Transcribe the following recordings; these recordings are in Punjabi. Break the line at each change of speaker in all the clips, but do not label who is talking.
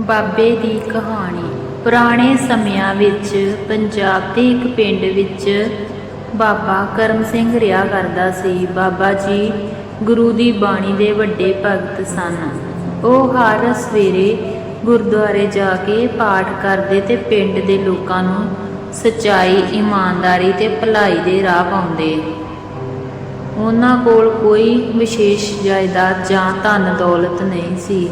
ਬਾਬੇ ਦੀ ਕਹਾਣੀ। ਪੁਰਾਣੇ ਸਮਿਆਂ ਵਿੱਚ ਪੰਜਾਬ ਦੇ ਇੱਕ ਪਿੰਡ ਵਿੱਚ ਬਾਬਾ ਕਰਮ ਸਿੰਘ ਰਿਹਾ ਕਰਦਾ ਸੀ। ਬਾਬਾ ਜੀ ਗੁਰੂ ਦੀ ਬਾਣੀ ਦੇ ਵੱਡੇ ਭਗਤ ਸਨ। ਉਹ ਹਰ ਸਵੇਰੇ ਗੁਰਦੁਆਰੇ ਜਾ ਕੇ ਪਾਠ ਕਰਦੇ ਤੇ ਪਿੰਡ ਦੇ ਲੋਕਾਂ ਨੂੰ ਸਚਾਈ, ਇਮਾਨਦਾਰੀ ਤੇ ਭਲਾਈ ਦੇ ਰਾਹ ਪਾਉਂਦੇ। ਉਹਨਾਂ ਕੋਲ ਕੋਈ ਵਿਸ਼ੇਸ਼ ਜਾਇਦਾਦ ਜਾਂ ਧਨ ਦੌਲਤ ਨਹੀਂ ਸੀ।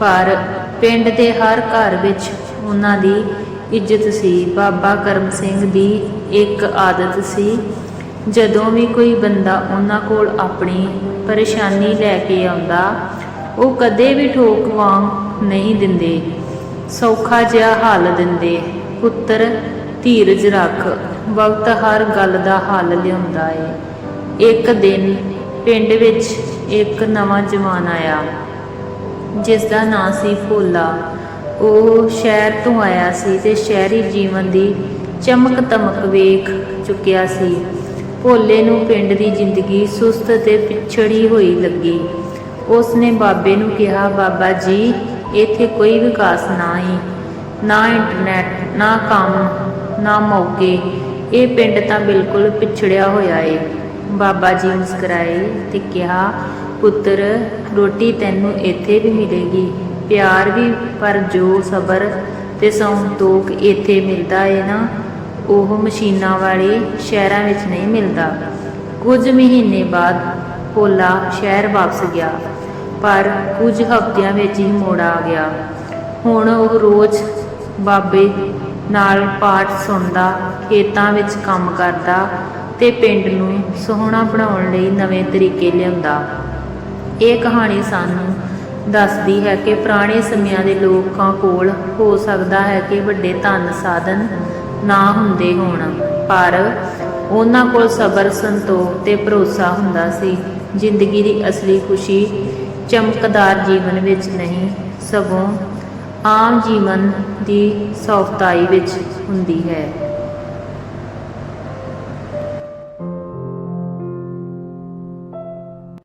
ਪਰ ਪਿੰਡ ਦੇ ਹਰ ਘਰ ਵਿੱਚ ਉਹਨਾਂ ਦੀ ਇੱਜ਼ਤ ਸੀ। ਬਾਬਾ ਕਰਮ ਸਿੰਘ ਦੀ ਇੱਕ ਆਦਤ ਸੀ। ਜਦੋਂ ਵੀ ਕੋਈ ਬੰਦਾ ਉਹਨਾਂ ਕੋਲ ਆਪਣੀ ਪਰੇਸ਼ਾਨੀ ਲੈ ਕੇ ਆਉਂਦਾ, ਉਹ ਕਦੇ ਵੀ ਠੋਕ ਵਾਂਗ ਨਹੀਂ ਦਿੰਦੇ। ਸੌਖਾ ਜਿਹਾ ਹੱਲ ਦਿੰਦੇ। ਪੁੱਤਰ, ਧੀਰਜ ਰੱਖ। ਵਕਤ ਹਰ ਗੱਲ ਦਾ ਹੱਲ ਲਿਆਉਂਦਾ ਏ। ਇੱਕ ਦਿਨ ਪਿੰਡ ਵਿੱਚ ਇੱਕ ਨਵਾਂ ਜਵਾਨ ਆਇਆ। ਜਿਸ ਦਾ ਨਾਂ ਸੀ ਭੋਲਾ। ਉਹ ਸ਼ਹਿਰ ਤੋਂ ਆਇਆ ਸੀ ਤੇ ਸ਼ਹਿਰੀ ਜੀਵਨ ਦੀ ਚਮਕ ਤਮਕ ਵੇਖ ਚੁੱਕਿਆ ਸੀ। ਭੋਲੇ ਨੂੰ ਪਿੰਡ ਦੀ ਜ਼ਿੰਦਗੀ ਸੁਸਤ ਤੇ ਪਿਛੜੀ ਹੋਈ ਲੱਗੀ। ਉਸ ਨੇ ਬਾਬੇ ਨੂੰ ਕਿਹਾ, ਬਾਬਾ ਜੀ, ਇੱਥੇ ਕੋਈ ਵਿਕਾਸ ਨਾ ਹੀ ਨਾ ਇੰਟਰਨੈਟ, ਨਾ ਕੰਮ, ਨਾ ਮੌਕੇ। ਇਹ ਪਿੰਡ ਤਾਂ ਬਿਲਕੁਲ ਪਿਛੜਿਆ ਹੋਇਆ ਏ। ਬਾਬਾ ਜੀ ਮੁਸਕਰਾਏ ਤੇ ਕਿਹਾ ਪੁੱਤਰ, ਰੋਟੀ ਤੈਨੂੰ ਇੱਥੇ ਵੀ ਮਿਲੇਗੀ। ਪਿਆਰ ਵੀ ਪਰ ਜੋ ਸਬਰ ਤੇ ਸੰਤੋਖ ਇੱਥੇ ਮਿਲਦਾ ਏ ਨਾ, ਉਹ ਮਸ਼ੀਨਾਂ ਵਾਲੇ ਸ਼ਹਿਰਾਂ ਵਿੱਚ ਨਹੀਂ ਮਿਲਦਾ। ਕੁਝ ਮਹੀਨੇ ਬਾਅਦ ਭੋਲਾ ਸ਼ਹਿਰ ਵਾਪਸ ਗਿਆ, ਪਰ ਕੁਝ ਹਫ਼ਤਿਆਂ ਵਿੱਚ ਹੀ ਮੋੜ ਆ ਗਿਆ। ਹੁਣ ਉਹ ਰੋਜ਼ ਬਾਬੇ ਨਾਲ ਪਾਠ ਸੁਣਦਾ, ਖੇਤਾਂ ਵਿੱਚ ਕੰਮ ਕਰਦਾ ਤੇ ਪਿੰਡ ਨੂੰ ਸੋਹਣਾ ਬਣਾਉਣ ਲਈ ਨਵੇਂ ਤਰੀਕੇ ਲਿਆਉਂਦਾ। ਇਹ ਕਹਾਣੀ ਸਾਨੂੰ ਦੱਸਦੀ ਹੈ ਕਿ ਪੁਰਾਣੇ ਸਮਿਆਂ ਦੇ ਲੋਕਾਂ ਕੋਲ ਹੋ ਸਕਦਾ ਹੈ ਕਿ ਵੱਡੇ ਧਨ ਸਾਧਨ ਨਾ ਹੁੰਦੇ ਹੋਣ, ਪਰ ਉਹਨਾਂ ਕੋਲ ਸਬਰ, ਸੰਤੋਖ ਤੇ ਭਰੋਸਾ ਹੁੰਦਾ ਸੀ। ਜ਼ਿੰਦਗੀ ਦੀ ਅਸਲੀ ਖੁਸ਼ੀ ਚਮਕਦਾਰ ਜੀਵਨ ਵਿੱਚ ਨਹੀਂ, ਸਗੋਂ ਆਮ ਜੀਵਨ ਦੀ ਸੌਖਤਾਈ ਵਿੱਚ ਹੁੰਦੀ ਹੈ।